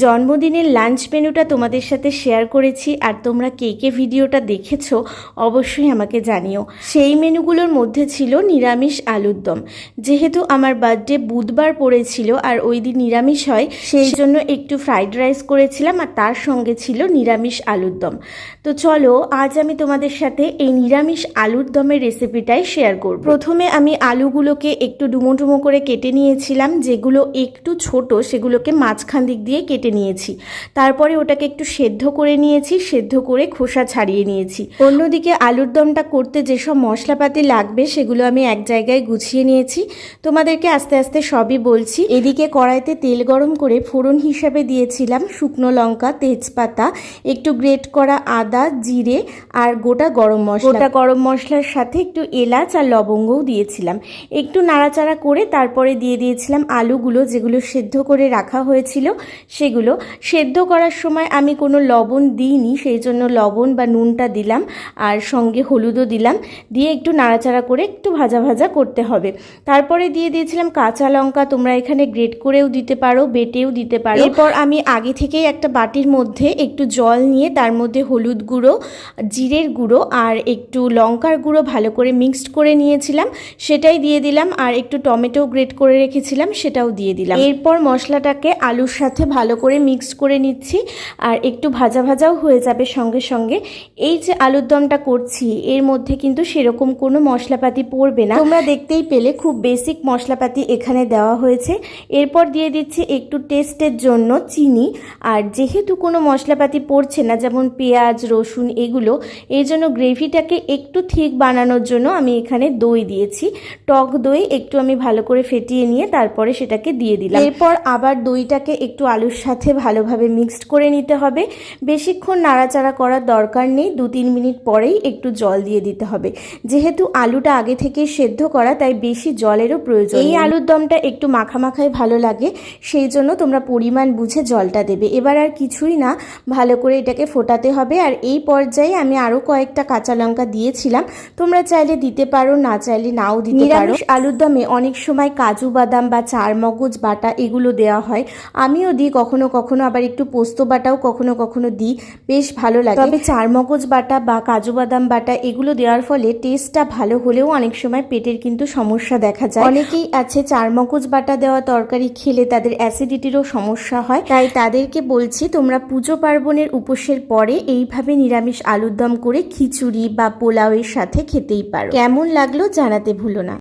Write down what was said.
জন্মদিনের লাঞ্চ মেনুটা তোমাদের সাথে শেয়ার করেছি আর তোমরা কে কে ভিডিওটা দেখেছ অবশ্যই আমাকে জানিও। সেই মেনুগুলোর মধ্যে ছিল নিরামিষ আলুর দম। যেহেতু আমার বার্থডে বুধবার পড়েছিল আর ওই দিন নিরামিষ হয় সেই জন্য একটু ফ্রাইড রাইস করেছিলাম আর তার সঙ্গে ছিল নিরামিষ আলুর দম। তো চলো আজ আমি তোমাদের সাথে এই নিরামিষ আলুর দমের রেসিপিটাই শেয়ার করব। প্রথমে আমি আলুগুলোকে একটু ডুমো ডুমো করে কেটে নিয়েছিলাম যেগুলো একটু ছোট সেগুলোকে মাঝখান দিক দিয়ে কেটে নিয়েছি। তারপরে ওটাকে একটু সেদ্ধ করে নিয়েছি, সেদ্ধ করে খোসা ছাড়িয়ে নিয়েছি। অন্যদিকে আলুর দমটা করতে যেসব মশলাপাতি লাগবে সেগুলো আমি এক জায়গায় গুছিয়ে নিয়েছি। তোমাদেরকে আস্তে আস্তে সবই বলছি। এদিকে কড়াইতে তেল গরম করে ফোড়ন হিসাবে দিয়েছিলাম শুকনো লঙ্কা, তেজপাতা, একটু গ্রেট করা আদা, জিরে আর গোটা গরম মশলা। গোটা গরম মশলার সাথে একটু এলাচ আর লবঙ্গও দিয়েছিলাম। একটু নাড়াচাড়া করে তারপরে দিয়ে দিয়েছিলাম আলুগুলো যেগুলো সেদ্ধ করে রাখা হয়েছিল সেগুলো সেদ্ধ করার সময় আমি কোনো লবণ দিইনি, সেই জন্য লবণ বা নুনটা দিলাম আর সঙ্গে হলুদও দিলাম। দিয়ে একটু নাড়াচাড়া করে একটু ভাজা ভাজা করতে হবে। তারপরে দিয়ে দিয়েছিলাম কাঁচা লঙ্কা, তোমরা এখানে গ্রেট করেও দিতে পারো, বেটেও দিতে পারো। এরপর আমি আগে থেকেই একটা বাটির মধ্যে একটু জল নিয়ে তার মধ্যে হলুদ গুঁড়ো, জিরের গুঁড়ো আর একটু লঙ্কার গুঁড়ো ভালো করে মিক্সড করে নিয়েছিলাম। সেটাই দিয়ে দিলাম আর একটু টমেটো গ্রেট করে রেখেছিলাম, সেটাও দিয়ে দিলাম। এরপর মশলাটাকে আলুর সাথে ভালো করে মিক্স করে নিচ্ছি আর একটু ভাজা ভাজাও হয়ে যাবে সঙ্গে সঙ্গে। এই যে আলুর দমটা করছি, এর মধ্যে কিন্তু সেরকম কোনো মশলাপাতি পড়বে না। তোমরা দেখতেই পেলে খুব বেসিক মশলাপাতি এখানে দেওয়া হয়েছে। এরপর দিয়ে দিচ্ছি একটু টেস্টের জন্য চিনি। আর যেহেতু কোনো মশলাপাতি পড়ছে না, যেমন পেঁয়াজ, রসুন, এগুলো এই জন্য গ্রেভিটাকে একটু ঠিক বানানোর জন্য আমি এখানে দই দিয়েছি। টক দই একটু আমি ভালো করে ফেটিয়ে নিয়ে তারপরে সেটাকে দিয়ে দিলাম। এরপর আবার দইটাকে একটু আলুর সাথে ভালোভাবে মিক্সড করে নিতে হবে। বেশিক্ষণ নাড়াচাড়া করার দরকার নেই। দু তিন মিনিট পরেই একটু জল দিয়ে দিতে হবে। যেহেতু আলুটা আগে থেকে সেদ্ধ করা তাই বেশি জলেরও প্রয়োজন এই আলুর দমটা একটু মাখামাখাই ভালো লাগে সেই জন্য তোমরা পরিমাণ বুঝে জলটা দেবে। এবার আর কিছুই না ভালো করে এটাকে ফোটাতে হবে। আর এই পর্যায়ে আমি আরও কয়েকটা কাঁচা লঙ্কা দিয়েছিলাম। তোমরা চাইলে দিতে পারো না চাইলে নাও দিতে পারো। আলুর দমে অনেক সময় কাজু বাদাম বা চার মগজ বাটা এগুলো দেওয়া হয়। আমিও দিই কখনো কখনো আবার একটু পোস্ত বাটাও কখনো কখনো দিই। বেশ ভালো লাগে। তবে চার মগজ বাটা বা কাজু বাদাম বাটা এগুলো দেওয়ার ফলে টেস্টটা ভালো হলেও অনেক সময় পেটের কিন্তু সমস্যা দেখা যায়। অনেকেই আছে চার মগজ বাটা দেওয়া তরকারি খেলে তাদের অ্যাসিডিটিরও সমস্যা হয়। তাই তাদেরকে বলছি তোমরা পুজো পার্বণের উপোসের পরে এইভাবে নিরামিষ আলুর দম করে খিচুড়ি বা পোলাওয়ের সাথে খেতেই পারো। কেমন লাগল জানাতে ভুলো না।